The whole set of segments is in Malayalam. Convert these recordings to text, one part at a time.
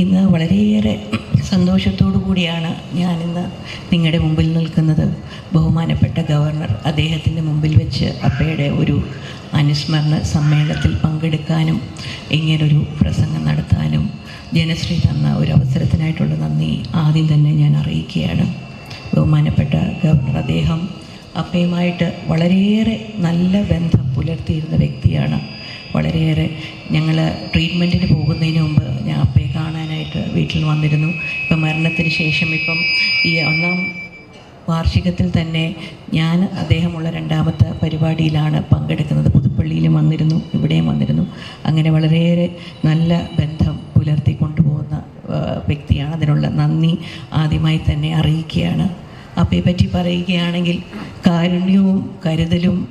ഇന്ന് വളരെയേറെ സന്തോഷത്തോടു കൂടിയാണ് ഞാനിന്ന് നിങ്ങളുടെ മുമ്പിൽ നിൽക്കുന്നത്. ബഹുമാനപ്പെട്ട ഗവർണർ അദ്ദേഹത്തിന്റെ മുമ്പിൽ വെച്ച് അപ്പയുടെ ഒരു അനുസ്മരണ സമ്മേളനത്തിൽ പങ്കെടുക്കാനും ഇങ്ങനൊരു പ്രസംഗം നടത്താനും ജനശ്രീ തന്ന ഒരു അവസരത്തിനായിട്ടുള്ള നന്ദി ആദ്യം തന്നെ ഞാൻ അറിയിക്കുകയാണ്. ബഹുമാനപ്പെട്ട ഗവർണർ അദ്ദേഹം അപ്പയുമായിട്ട് വളരെയേറെ നല്ല ബന്ധം പുലർത്തിയിരുന്ന വ്യക്തിയാണ്. വളരെയേറെ ഞങ്ങൾ ട്രീറ്റ്മെന്റിന് പോകുന്നതിന് മുമ്പ് ഞാൻ അപ്പയെ കാണാനായിട്ട് വീട്ടിൽ വന്നിരുന്നു. ഇപ്പം മരണത്തിന് ശേഷം ഇപ്പം ഈ ഒന്നാം വാർഷികത്തിൽ തന്നെ ഞാൻ അദ്ദേഹമുള്ള രണ്ടാമത്തെ പരിപാടിയിലാണ് പങ്കെടുക്കുന്നത്. പുതുപ്പള്ളിയിലും വന്നിരുന്നു ഇവിടെയും വന്നിരുന്നു. അങ്ങനെ വളരെയേറെ നല്ല ബന്ധം പുലർത്തി കൊണ്ടുപോകുന്ന വ്യക്തിയാണ്. അതിനുള്ള നന്ദി ആദ്യമായി തന്നെ അറിയിക്കുകയാണ്. അപ്പയെ പറ്റി പറയുകയാണെങ്കിൽ കാരുണ്യവും കരുതലും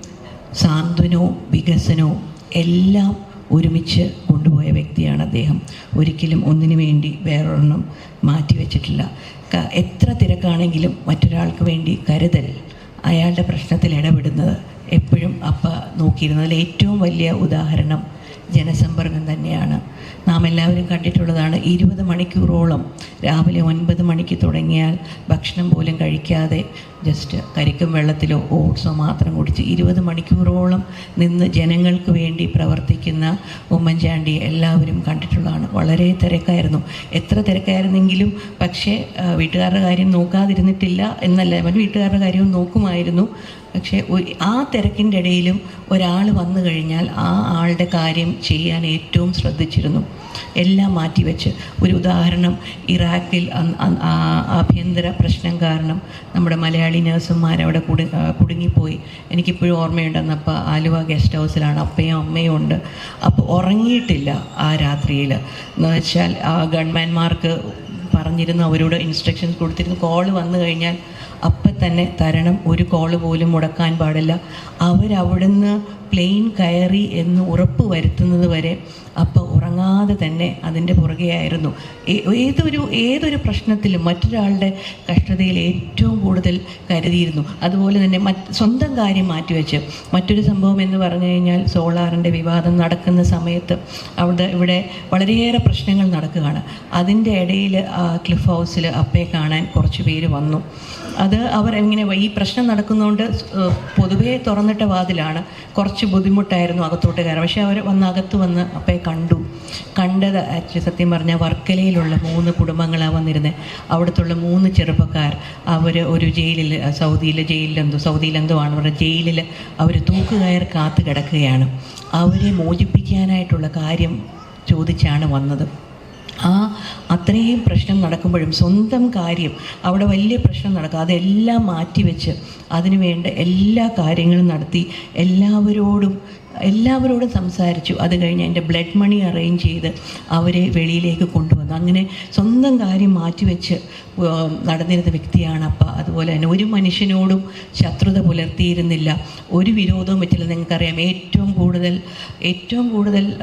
സാന്ത്വനവും വികസനവും എല്ലാം ഒരുമിച്ച് കൊണ്ടുപോയ വ്യക്തിയാണ് അദ്ദേഹം. ഒരിക്കലും ഒന്നിനു വേണ്ടി വേറൊരെണ്ണം മാറ്റിവെച്ചിട്ടില്ല എത്ര തിരക്കാണെങ്കിലും മറ്റൊരാൾക്ക് വേണ്ടി കരുതൽ അയാളുടെ പ്രശ്നത്തിൽ ഇടപെടുന്നത് എപ്പോഴും അപ്പ നോക്കിയിരുന്നതിൽ ഏറ്റവും വലിയ ഉദാഹരണം ജനസമ്പർക്കം തന്നെയാണ്. നാം എല്ലാവരും കണ്ടിട്ടുള്ളതാണ് ഇരുപത് മണിക്കൂറോളം രാവിലെ ഒൻപത് മണിക്ക് തുടങ്ങിയാൽ ഭക്ഷണം പോലും കഴിക്കാതെ ജസ്റ്റ് കരിക്കും വെള്ളത്തിലോ ഓട്സോ മാത്രം കുടിച്ച് ഇരുപത് മണിക്കൂറോളം നിന്ന് ജനങ്ങൾക്ക് വേണ്ടി പ്രവർത്തിക്കുന്ന ഉമ്മൻചാണ്ടി എല്ലാവരും കണ്ടിട്ടുള്ളതാണ്. വളരെ തിരക്കായിരുന്നു. എത്ര തിരക്കായിരുന്നെങ്കിലും പക്ഷേ വീട്ടുകാരുടെ കാര്യം നോക്കാതിരുന്നിട്ടില്ല എന്നല്ല അവൻ വീട്ടുകാരുടെ കാര്യവും നോക്കുമായിരുന്നു. പക്ഷേ ആ തിരക്കിന്റെ ഇടയിലും ഒരാൾ വന്നു കഴിഞ്ഞാൽ ആ ആളുടെ കാര്യം ചെയ്യാൻ ഏറ്റവും ശ്രദ്ധിച്ചിരുന്നു. എല്ലാം മാറ്റിവെച്ച് ഒരു ഉദാഹരണം ഇറാഖിൽ ആഭ്യന്തര പ്രശ്നം കാരണം നമ്മുടെ മലയാളി നഴ്സുമാർ അവിടെ കുടു കുടുങ്ങിപ്പോയി. എനിക്കിപ്പോഴും ഓർമ്മയുണ്ടെന്ന് അപ്പോൾ ആലുവ ഗസ്റ്റ് ഹൗസിലാണ്. അപ്പയും അമ്മയും ഉണ്ട്. അപ്പോൾ ഉറങ്ങിയിട്ടില്ല ആ രാത്രിയിൽ. എന്ന് വെച്ചാൽ ആ ഗവൺമെൻമാർക്ക് പറഞ്ഞിരുന്നു അവരോട് ഇൻസ്ട്രക്ഷൻസ് കൊടുത്തിരുന്നു കോൾ വന്നു കഴിഞ്ഞാൽ അപ്പം തന്നെ തരണം ഒരു കോൾ പോലും മുടക്കാൻ പാടില്ല. അവരവിടുന്ന് പ്ലെയിൻ കയറി എന്ന് ഉറപ്പ് വരുത്തുന്നത് വരെ അപ്പം ഉറങ്ങാതെ തന്നെ അതിന്റെ പുറകെയായിരുന്നു. ഏതൊരു ഏതൊരു പ്രശ്നത്തിലും മറ്റൊരാളുടെ കഷ്ടതയിൽ ഏറ്റവും കൂടുതൽ കരുതിയിരുന്നു. അതുപോലെ തന്നെ സ്വന്തം കാര്യം മാറ്റിവെച്ച്. മറ്റൊരു സംഭവം എന്ന് പറഞ്ഞു കഴിഞ്ഞാൽ സോളാറിന്റെ വിവാദം നടക്കുന്ന സമയത്ത് അവിടെ ഇവിടെ വളരെയേറെ പ്രശ്നങ്ങൾ നടക്കുകയാണ്. അതിന്റെ ഇടയിൽ ക്ലിഫ് ഹൗസിൽ അപ്പയെ കാണാൻ കുറച്ച് പേര് വന്നു. അത് അവർ എങ്ങനെ ഈ പ്രശ്നം നടക്കുന്നതുകൊണ്ട് പൊതുവേ തുറന്നിട്ട വാതിലാണ്. കുറച്ച് ബുദ്ധിമുട്ടായിരുന്നു അകത്തോട്ട് കയറാൻ പക്ഷേ അവർ വന്ന് അകത്ത് വന്ന് അപ്പയെ കണ്ടു. കണ്ടത് ആക്ച്വലി സത്യം പറഞ്ഞാൽ വർക്കലയിലുള്ള മൂന്ന് കുടുംബങ്ങളാണ് വന്നിരുന്നത് അവിടുത്തുള്ള മൂന്ന് ചെറുപ്പക്കാർ അവർ ഒരു ജയിലിൽ സൗദിയിലെ ജയിലിലെന്തോ സൗദിയിലെന്തോ ആണ് അവരുടെ ജയിലിൽ അവർ തൂക്കുകയർ കാത്തു കിടക്കുകയാണ്. അവരെ മോചിപ്പിക്കാനായിട്ടുള്ള കാര്യം ചോദിച്ചാണ് വന്നത്. ആ അത്രയും പ്രശ്നം നടക്കുമ്പോഴും സ്വന്തം കാര്യം അവിടെ വലിയ പ്രശ്നം നടക്കുക അതെല്ലാം മാറ്റിവെച്ച് അതിനുവേണ്ട എല്ലാ കാര്യങ്ങളും നടത്തി എല്ലാവരോടും എല്ലാവരോടും സംസാരിച്ചു. അത് കഴിഞ്ഞ് എന്റെ ബ്ലഡ് മണി അറേഞ്ച് ചെയ്ത് അവരെ വെളിയിലേക്ക് കൊണ്ടുവന്നു. അങ്ങനെ സ്വന്തം കാര്യം മാറ്റിവെച്ച് നടന്നിരുന്ന വ്യക്തിയാണ് അപ്പ. അതുപോലെ തന്നെ ഒരു മനുഷ്യനോടും ശത്രുത പുലർത്തിയിരുന്നില്ല. ഒരു വിരോധവും പറ്റില്ല. നിങ്ങൾക്കറിയാം ഏറ്റവും കൂടുതൽ ഏറ്റവും കൂടുതൽ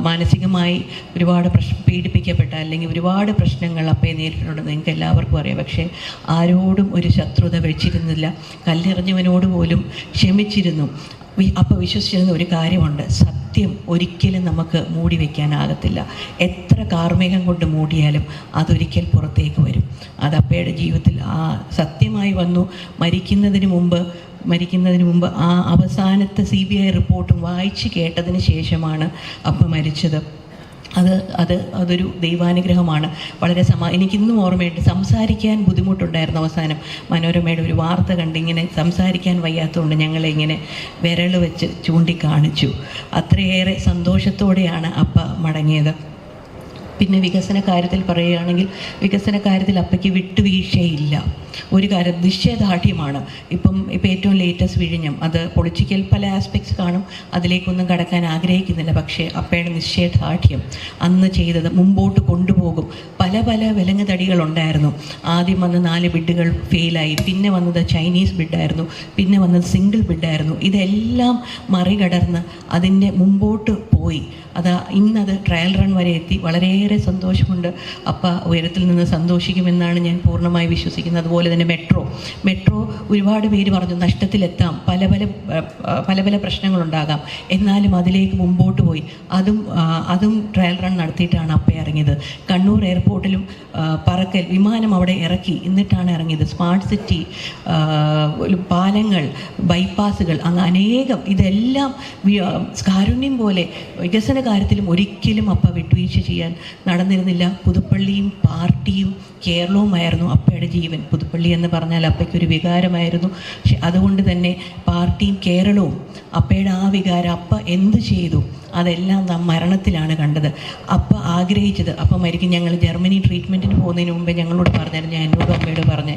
മാനസികമായി ഒരുപാട് പ്രശ്നം പീഡിപ്പിക്കപ്പെട്ട അല്ലെങ്കിൽ ഒരുപാട് പ്രശ്നങ്ങൾ അപ്പയെ നേരിട്ടിട്ടുണ്ട്. നിങ്ങൾക്ക് എല്ലാവർക്കും അറിയാം. പക്ഷേ ആരോടും ഒരു ശത്രുത വെച്ചിരുന്നില്ല കല്ലെറിഞ്ഞവനോട് പോലും ക്ഷമിച്ചിരുന്നു. അപ്പോൾ വിശ്വസിച്ചിരുന്ന ഒരു കാര്യമുണ്ട്. സത്യം ഒരിക്കലും നമുക്ക് മൂടി വയ്ക്കാനാകത്തില്ല എത്ര കാർമ്മികം കൊണ്ട് മൂടിയാലും അതൊരിക്കൽ പുറത്തേക്ക് വരും. അത് അപ്പയുടെ ജീവിതത്തിൽ ആ സത്യമായി വന്നു. മരിക്കുന്നതിന് മുമ്പ് മരിക്കുന്നതിന് മുമ്പ് ആ അവസാനത്തെ സി ബി ഐ റിപ്പോർട്ടും വായിച്ച് കേട്ടതിന് ശേഷമാണ് അപ്പ മരിച്ചത്. അത് അത് അതൊരു ദൈവാനുഗ്രഹമാണ്. വളരെ സമാ എനിക്കിന്നും ഓർമ്മയുണ്ട്. സംസാരിക്കാൻ ബുദ്ധിമുട്ടുണ്ടായിരുന്നു അവസാനം. മനോരമയുടെ ഒരു വാർത്ത കണ്ടിങ്ങനെ സംസാരിക്കാൻ വയ്യാത്തതുകൊണ്ട് ഞങ്ങളെ ഇങ്ങനെ വെച്ച് ചൂണ്ടിക്കാണിച്ചു. അത്രയേറെ സന്തോഷത്തോടെയാണ് അപ്പ മടങ്ങിയത്. പിന്നെ വികസന കാര്യത്തിൽ പറയുകയാണെങ്കിൽ വികസന കാര്യത്തിൽ അപ്പയ്ക്ക് വിട്ടുവീഴ്ചയില്ല. ഒരു കാര്യം നിശ്ചയദാർഢ്യമാണ് ഇപ്പം ഇപ്പം ഏറ്റവും ലേറ്റസ്റ്റ് വിഴിഞ്ഞം അത് പൊളിറ്റിക്കൽ പല ആസ്പെക്ട്സ് കാണും. അതിലേക്കൊന്നും കടക്കാൻ ആഗ്രഹിക്കുന്നില്ല. പക്ഷേ അപ്പയുടെ നിശ്ചയദാർഢ്യം അന്ന് ചെയ്തത് മുമ്പോട്ട് കൊണ്ടുപോകും. പല പല വിലങ്ങുതടികളുണ്ടായിരുന്നു. ആദ്യം വന്ന നാല് ബിഡുകൾ ഫെയിലായി. പിന്നെ വന്നത് ചൈനീസ് ബിഡായിരുന്നു. പിന്നെ വന്നത് സിംഗിൾ ബിഡായിരുന്നു. ഇതെല്ലാം മറികടർന്ന് അതിന്റെ മുമ്പോട്ട് പോയി. അത് ഇന്നത് ട്രയൽ റൺ വരെ എത്തി. വളരെയേറെ അപ്പയുടെ സന്തോഷമുണ്ട്. അപ്പ ഉയരത്തിൽ നിന്ന് സന്തോഷിക്കുമെന്നാണ് ഞാൻ പൂർണമായി വിശ്വസിക്കുന്നത്. അതുപോലെ തന്നെ മെട്രോ. മെട്രോ ഒരുപാട് പേര് പറഞ്ഞു നഷ്ടത്തിലെത്താം. പല പല പല പല പ്രശ്നങ്ങളുണ്ടാകാം. എന്നാലും അതിലേക്ക് മുമ്പോട്ട് പോയി. അതും അതും ട്രയൽ റൺ നടത്തിയിട്ടാണ് അപ്പ ഇറങ്ങിയത്. കണ്ണൂർ എയർപോർട്ടിലും പറക്കൽ വിമാനം അവിടെ ഇറക്കി. എന്നിട്ടാണ് ഇറങ്ങിയത്. സ്മാർട്ട് സിറ്റി പാലങ്ങൾ ബൈപ്പാസുകൾ അങ്ങ് അനേകം ഇതെല്ലാം കാരുണ്യം പോലെ വികസന കാര്യത്തിലും ഒരിക്കലും അപ്പ വിട്ടുവീഴ്ച ചെയ്യാൻ നടന്നിരുന്നില്ല. പുതുപ്പള്ളിയും പാർട്ടിയും കേരളവുമായിരുന്നു അപ്പയുടെ ജീവൻ. പുതുപ്പള്ളി എന്ന് പറഞ്ഞാൽ അപ്പയ്ക്കൊരു വികാരമായിരുന്നു. പക്ഷെ അതുകൊണ്ട് തന്നെ പാർട്ടിയും കേരളവും അപ്പയുടെ ആ വികാരം അപ്പ എന്ത് ചെയ്തു? അതെല്ലാം നാം മരണത്തിലാണ് കണ്ടത്. അപ്പ ആഗ്രഹിച്ചത് അപ്പം മരിക്കും. ഞങ്ങൾ ജർമ്മനി ട്രീറ്റ്മെന്റിന് പോകുന്നതിന് മുമ്പേ ഞങ്ങളോട് പറഞ്ഞായിരുന്നു ഞാൻ എന്നോട് അമ്മയോട് പറഞ്ഞ്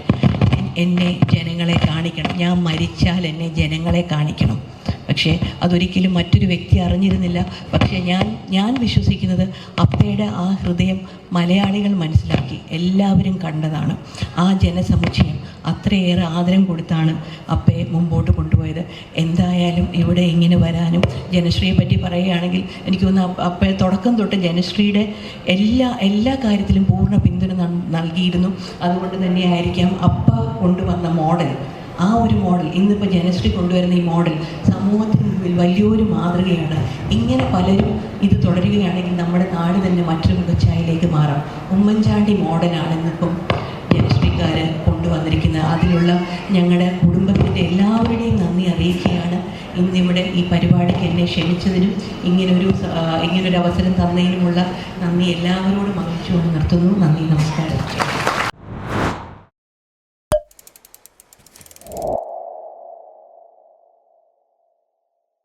എന്നെ ജനങ്ങളെ കാണിക്കണം. ഞാൻ മരിച്ചാൽ എന്നെ ജനങ്ങളെ കാണിക്കണം. പക്ഷേ അതൊരിക്കലും മറ്റൊരു വ്യക്തി അറിഞ്ഞിരുന്നില്ല. പക്ഷേ ഞാൻ ഞാൻ വിശ്വസിക്കുന്നത് അപ്പയുടെ ആ ഹൃദയം മലയാളികൾ മനസ്സിലാക്കി. എല്ലാവരും കണ്ടതാണ്. ആ ജനസമുച്ചയം അത്രയേറെ ആദരം കൊടുത്താണ് അപ്പയെ മുമ്പോട്ട് കൊണ്ടുപോയത്. എന്തായാലും ഇവിടെ ഇങ്ങനെ വരാനും ജനശ്രീയെ പറ്റി പറയുകയാണെങ്കിൽ എനിക്ക് തോന്നുന്നു അപ്പ- അപ്പയെ തുടക്കം തൊട്ട് ജനശ്രീയുടെ എല്ലാ എല്ലാ കാര്യത്തിലും പൂർണ പിന്തുണ നൽകിയിരുന്നു. അതുകൊണ്ട് തന്നെയായിരിക്കാം അപ്പ കൊണ്ടുവന്ന മോഡൽ. ആ ഒരു മോഡൽ ഇന്നിപ്പോൾ ജനശ്രീ കൊണ്ടുവരുന്ന ഈ മോഡൽ സമൂഹത്തിന് മുമ്പിൽ വലിയൊരു മാതൃകയാണ്. ഇങ്ങനെ പലരും ഇത് തുടരുകയാണെങ്കിൽ നമ്മുടെ നാട് തന്നെ മറ്റൊരു മുഖച്ഛായയിലേക്ക് മാറാം. ഉമ്മൻചാണ്ടി മോഡലാണ് ഇന്നിപ്പം ജനശ്രീക്കാർ കൊണ്ടുവന്നിരിക്കുന്നത്. അതിലുള്ള ഞങ്ങളുടെ കുടുംബത്തിന്റെ എല്ലാവരുടെയും നന്ദി അറിയിക്കുകയാണ്. ഇന്നിവിടെ ഈ പരിപാടിക്ക് എന്നെ ക്ഷണിച്ചതിനും ഇങ്ങനൊരു ഇങ്ങനൊരു അവസരം തന്നതിനുമുള്ള നന്ദി എല്ലാവരോടും അറിയിച്ചുകൊണ്ട് നിർത്തുന്നു. നന്ദി നമസ്കാരം.